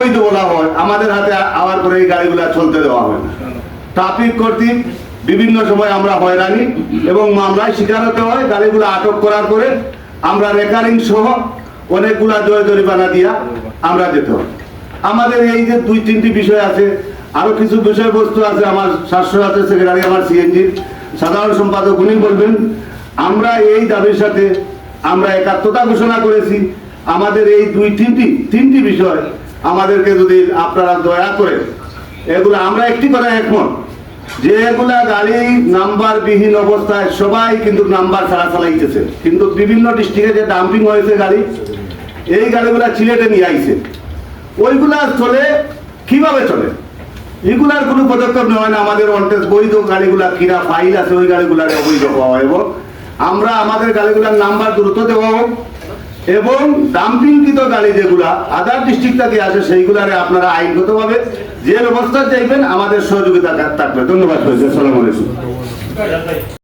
বৈধ বলা হয় আমাদের হাতে আবার করে এই গাড়িগুলো চলতে দেওয়া হয় ট্রাফিক কর্তৃক বিভিন্ন সময় আমরা হয়রানি এবং মামলায় শিকার হতে হয়, গাড়িগুলো আটক করার পরে আমরা রেকারিং সহ অনেকগুলা জয় জরিমানা দিয়া আমরা যেতে হয়। আমাদের এই যে দুই, তিনটি বিষয় আছে, আরও কিছু বিষয়বস্তু আছে, আমার শাস্ত্র আছে সেক্রেটারি, আমার সিএনজির সাধারণ সম্পাদক, উনি বলবেন, আমরা এই দাবির সাথে আমরা একাত্মতা ঘোষণা করেছি। আমাদের এই দুই, তিনটি তিনটি বিষয় আমাদেরকে যদি আপনারা দয়া করে, এগুলো আমরা একটি কথা একমত যে এগুলা গাড়ি নাম্বার বিহীন অবস্থায় সবাই কিন্তু নাম্বার ছাড়া চালাইতেছে। কিন্তু বিভিন্ন ডিস্ট্রিক্টে যে ডাম্পিং হয়েছে গাড়ি, এই গাড়িগুলা সিলেটে নিয়ে আইছে। ওইগুলা চলে, কীভাবে চলে? এগুলার কোনো পদক্ষেপ নেওয়া হয় না। আমাদের অন্টেস বৈধ গাড়িগুলা, কিরা ফাইল আছে, ওই গাড়িগুলার অবৈধ হওয়া এবং আমরা আমাদের গাড়িগুলার নাম্বার দ্রুত দেওয়া হোক। এবং দামপিঙ্কিত গাড়ি যেগুলা আদার ডিস্ট্রিক্ট থেকে আসে, সেইগুলারে আপনারা আইনগতভাবে যে ব্যবস্থা চাইবেন, আমাদের সহযোগিতা থাকবে। ধন্যবাদ আসসালামু আলাইকুম।